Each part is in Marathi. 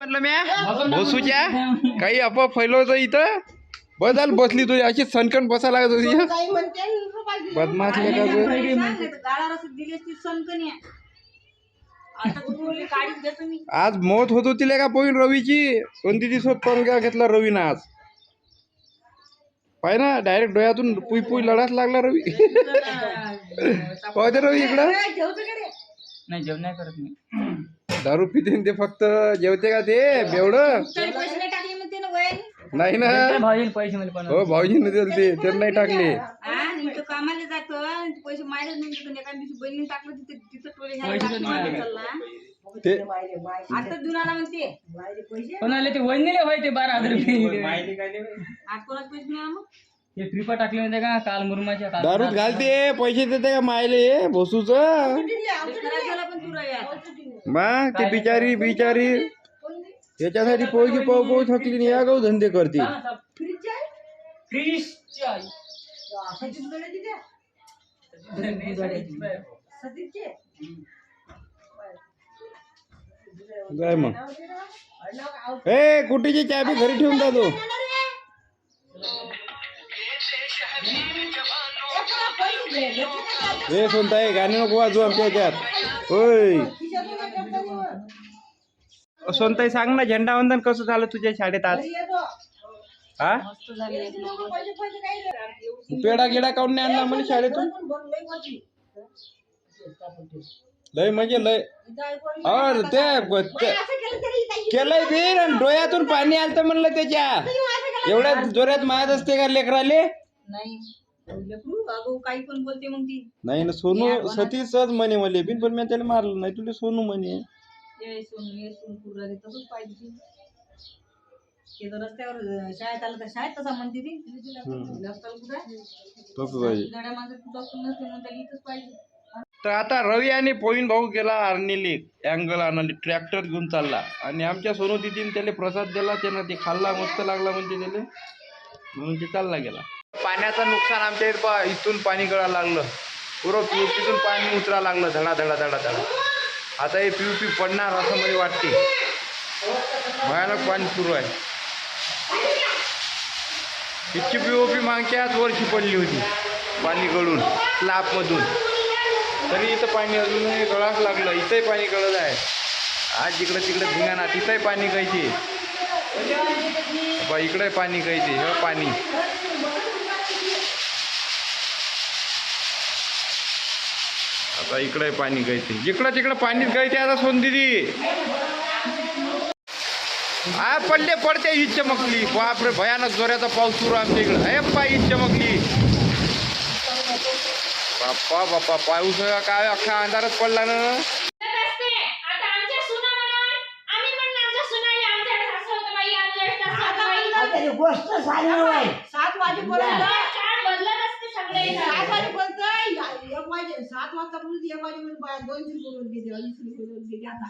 म्हटलं म्या? बसूच्या काही अफवा फैलवतो इथं. बदल बसली तुझी अशी सनकन बसा लागत होती. बदमाश मी. आज मौत होत होती का पोईन रवीची. कोणती दिवस पण का घेतला रवीनं आज. पाय ना डायरेक्ट डोळ्यातून पुई पुई लढाच लागला रवी. पाहते रवी इकडं. ठेवतो का रे? नाही जेवण नाही करत मी. दारू पिते न ते फक्त जेवते का ते? बेवडं? तरी पैसे नाही टाकले म्हणते ना नाही ना. पैसे पण. हो भाऊजीने दिले ते. नाही टाकले. हा आणि तो कामाला जातो. आणि ते पैसे मायला नाही देतो. एका दिवशी बहिणीने टाकलं तिथे तिथं टोले घ्यायला चालला ते आता देऊन आला म्हणते. कोणाला ते वहिनीले होय ते बारा हजार रुपये. आज कोणाच पैसे मिळाला मग ते ट्रिपा टाकले होते का? काल मुरमाच्या काल दारूत घालते. पैसे देते का मायले? बसूच. ते खराब झाला पण तू रवी आता ते बिचारी बिचारी त्याच्यासाठी पोळगी पाव पाव थकली नाही या गाव धंदे करते. फ्रीज काय मग. ए कुठेची चाबी घरी ठेवून हे सोनताई गाणे नको वाजू आमच्या याच्यात. होय सोनताई सांग ना झेंडावंदन कसं झालं तुझ्या शाळेत आज? हा? पेडा गिडा काऊन नाही आणला म्हणजे शाळेतून? लय म्हणजे लय. और ते केलंय बीर आणि डोळ्यातून पाणी आलतं म्हणलं त्याच्या. एवढ्या जोरात मायात असते का लेकराले? नाही. लेकरू अगो काही पण बोलते मग ती. नाही ना सोनू सतीचच म्हणे मला बिन पण मी त्याला मारलं नाही तुला सोनू म्हणे. ये सोन ये सोन कुर्रा रे तसंच पाहिजे ती. ते जर रस्त्यावर अं, शाळेत आलं तर शाळेत तसा म्हणते ती. रस्त्याला कुठं तसं पाहिजे गाड्या मागे कुठं नसते म्हणून त्याला इथंच पाहिजे. तर आता रवी आणि पोईन भाऊ गेला आर्नीले अँगल आणाले ट्रॅक्टर घेऊन चालला. आणि आमच्या सोनू दिदीने त्याला प्रसाद दिला त्यानं ते खाल्ला मस्त लागला म्हणते त्याला. म्हणून ते चालला गेला. पाण्याचं नुकसान आमच्या इथं इथून पाणी गळायला लागलं. पुरं पीतून पाणी उतरा लागलं धडा धडा धडा धडा. आता हे पी ओ पी पडणार असं मला वाटते. भयानक पाणी सुरू आहे. इतकी पी ओ पी मागच्याच वर्षी पडली होती पाणी गळून स्लॅबमधून तरी इथं पाणी अजूनही गळाच लागलं इथंही पाणी गळत आहे. आज जिकडं तिकडं धिंगाणा तिथंही पाणी गळते. बा इकडे पाणी गळते हे पाणी. आता इकडे पाणी गळते. जिकडं तिकडं पाणीच गळते आता सोन दिदी हा पडले पडते ही चमकली. बापरे भयानक जोराचा पाऊस सुरू आमच्या इकडं. हे पाय ही चमकली. बाप्पा बाप्पा पाऊस काय अख्खा अंधारच पडला ना? गोष्ट आहे सात वाजेपर्यंत सगळे सात वाजेपर्यंत एक वाजे सात वाजतापर्यंत एक वाजेपर्यंत बाया दोन तीन बोलून गेले अडीच बोलून गेले आता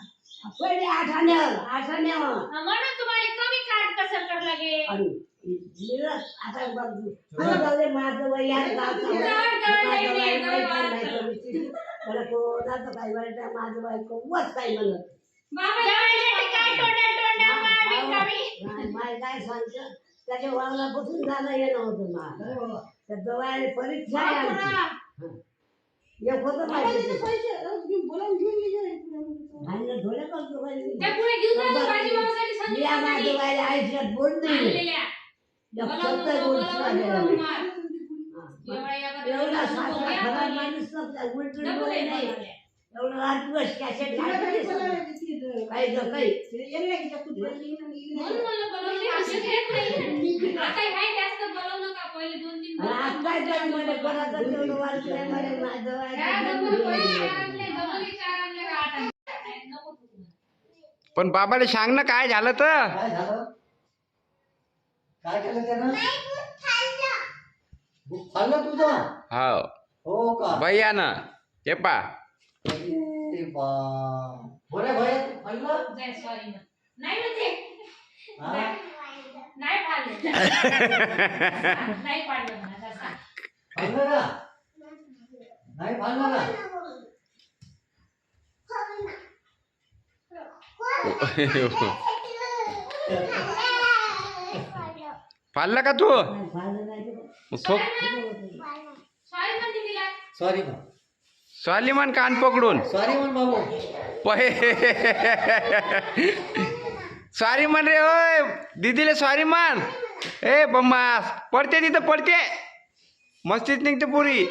पहिले आठाण्यावर आठाण्यावर म्हणून तुम्हाला कमी काट कसं कर लागे आणि निरस आता बघ मला माझं वय आहे, गावचं माझं. मला कोणाचं काही वाईट आहे, माझं काही म्हणत काय सांगतं त्याच्या वागण्यापासून झालं येणं होतं मला त्या जवळ परीक्षा आहे हं. एक होतं पाहिजे भांडणं थोडं करतो बाई. त्या पुढे घेऊन या माझ्या बाईला आयुष्यात बोल नाही आणलेल्या. नाही. मार. हं. एवढा एवढा सासरा. माणूस नव्हता, उलटून नाही म्हणून असं घेत नाही. आता जास्त नका. पहिले दोन तीन काय काय तेवढं माझं ह्या पहिले चार आणले, चार आणले का आठ आणले? नको तू. पण बाबाला सांग ना काय झालं तर? काय झालं? काय केलं त्यानं? बुक खाल्लं. तुझं? हा. हो का? भैया ना हे पा. अरे बा बरे भैया तू खाल्लं जय सॉरी ना. नाही म्हणजे हा? नाही पाडलं नाही पाडलं म्हणा तसा. खाल्लं का नाही खाल्लं का पाळला का तू. मग थोक सॉरी म्हणते तिला सॉरी म्हण स्वालिमान कान पकडून. सॉरी म्हण बाबू. पहे. सॉरी म्हण रे होय दीदीले सॉरी म्हण ए बम्मास पडते तिथं पडते. मस्तीत निघते पुरी.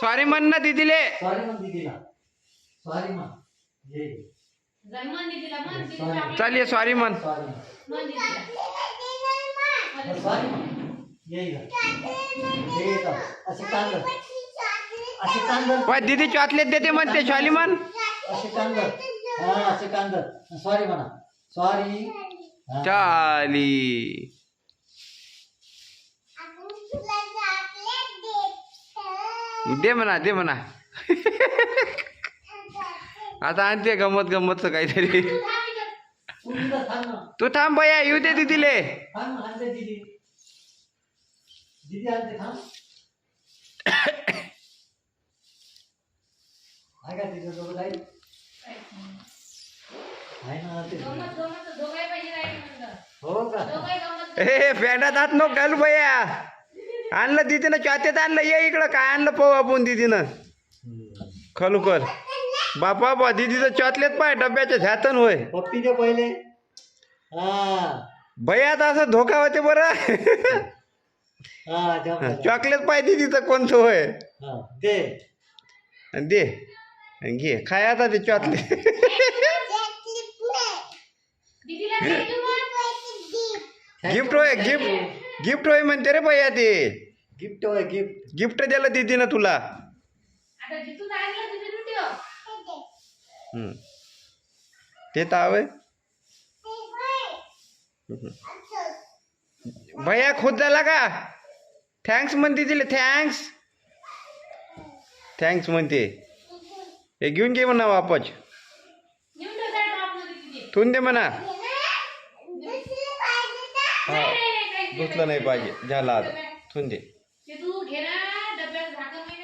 सॉरी म्हण ना दीदीले. सॉरी म्हण दीदीला. सॉरी म्हण ये. चाल ये सॉरी म्हण सॉरी म्हण म्हण दे तिला सॉरी म्हण ये इथं. ये इथं. असे असे कांदर. पाय दीदी चॉकलेट देते म्हणते म्हण असे कांदर. हा असे कांदर. सॉरी म्हणा. सॉरी चाली. दे म्हणा दे म्हणा. आता आणते गमत गमतचं काहीतरी. तू थांब ना. तू थांब बया येऊ दे दीदीले. दीदी आणते थांब. आहे का तिच्याजवळ काही आहे ना आणते दीदी. गमत गमत दोघाही पाहिजे राहिले म्हणलं. हो का? दोघाही गमत ए पॅन्टात हात नको घालू बया आणलं दीदीनं चॉतेत आणलं ये इकडं काय आणलं पाहू आपण दीदीनं. खलुकर बापा बा दीदीचं चॉकलेट पाय डब्याच्या झ्यातन होय. पप्पी दे पहिले. हा. बयात असं धोका होते बरं. हा. चॉकलेट पाय दीदीचं कोणतं होय? हा दे. आणि दे. आणि घे. खाय आता ते म्हण. गिफ्ट होय गिफ्ट गिफ्ट होय म्हणते रे भैया ते. गिफ्ट होय गिफ्ट गिफ्ट दिलं दीदीनं तुला. आता जिथून आणलं तिथून ठेव हम्म. ते तर हवंय भैया खुद झाला का? थँक्स म्हणते तिला थँक्स थँक्स म्हणते. हे घेऊन घे म्हणा वापस ठेवून दे म्हणा काही धुतलं नाही पाहिजे झाला आता ठेवून दे